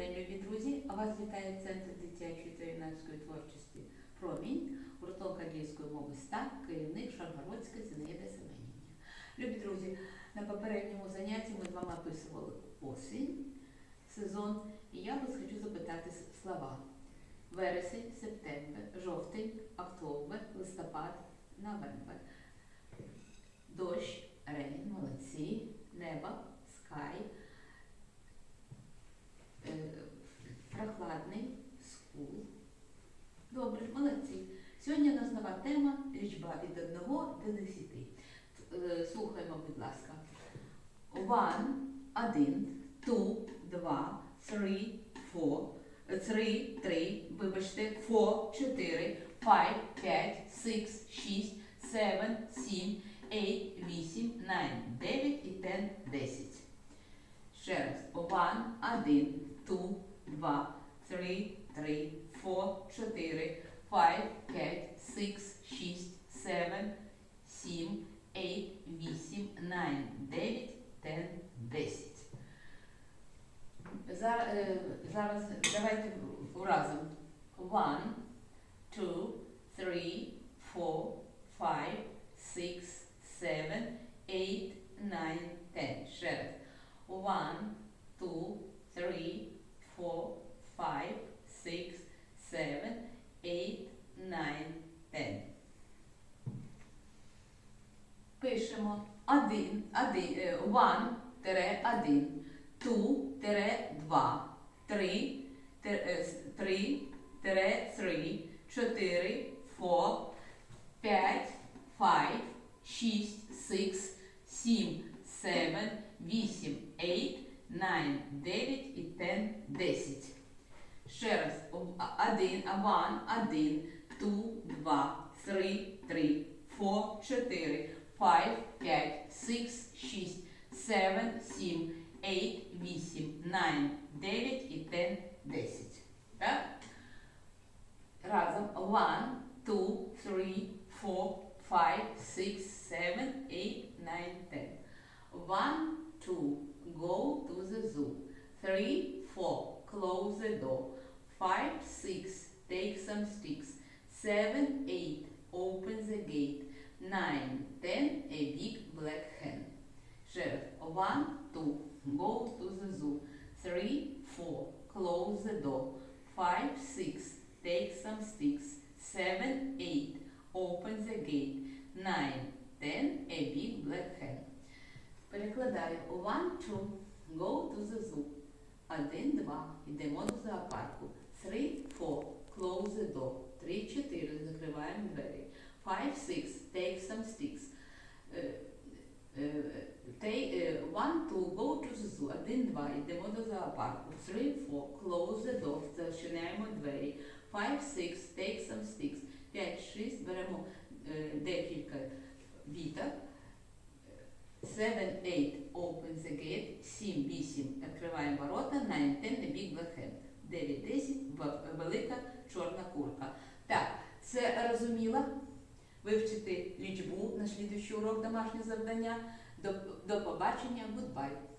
день, любі друзі! Вас вітає Центр дитячої та юнацької творчості Промінь, гурток англійської мови СТА, керівник Шаргородська Зінаїда Семенівна. Любі друзі, на попередньому занятті ми з вами описували осінь, сезон, і я вас хочу запитати слова. Вересень, септембр, жовтень, октобер, листопад, новембр. Дощ, рейн, молодці, небо, Сьогодні у нас нова тема лічба від 1 до 10. Е, Слухаємо, будь ласка. One, один, two, два, three, four, three, три, вибачте, four, чотири, five, п'ять, six, шість, seven, сім, eight, вісім, nine, дев'ять і ten, десять. Ще раз. One, один, two, два, three, три, four, чотири, 5, 5, 6, 6, 7, 7, 8, 8, 9, 9, 10, 10. Зараз давайте разом. 1, 2, 3, 4, 5, 6, пишемо 1, 1, 1, 2, 2, 3, 3, 3, 4, 4, 5, 5, 6, 6, 7, 7, 8, 8, 9, 9 і 10, 10. Ще раз. 1, 1, 1, 2, 2, 5, 5, 6, 6, 7, 7, 8, 8, 9, 9 і 10, 10. Так? Разом 1, 2, 3, 4, 5, 6, 7, 8, 9, 10. 1, 2, go to the zoo. 3, 4, close the door. 5, 6, take some sticks. 7, 8, open the gate. Nine, ten, a big black hen. Раз. One, two, go to the zoo. Three, four, close the door. Five, six, take some sticks. Seven, eight, open the gate. Nine, ten, a big black hen. Перекладаю. One, two, go to the zoo. Один, два. Йдемо до зоопарку. Three, four, close the door. Три, чотири. Закриваємо двері. Five, six, take some sticks. Е, е, Take, е, one, two, go to the zoo. Один, два. Йдемо до зоопарку. Three, four, close the door. Зачиняємо двері. Five, six, take some sticks. П'ять, шість. Беремо е, декілька віток. Seven, eight, open the gate. Сім, вісім, відкриваємо ворота. Nine, ten, a big black hen. Дев'ять, десять, велика чорна курка. Так, це розуміла? Вивчити лічбу на слідуючий урок домашнє завдання. До, до побачення, goodbye.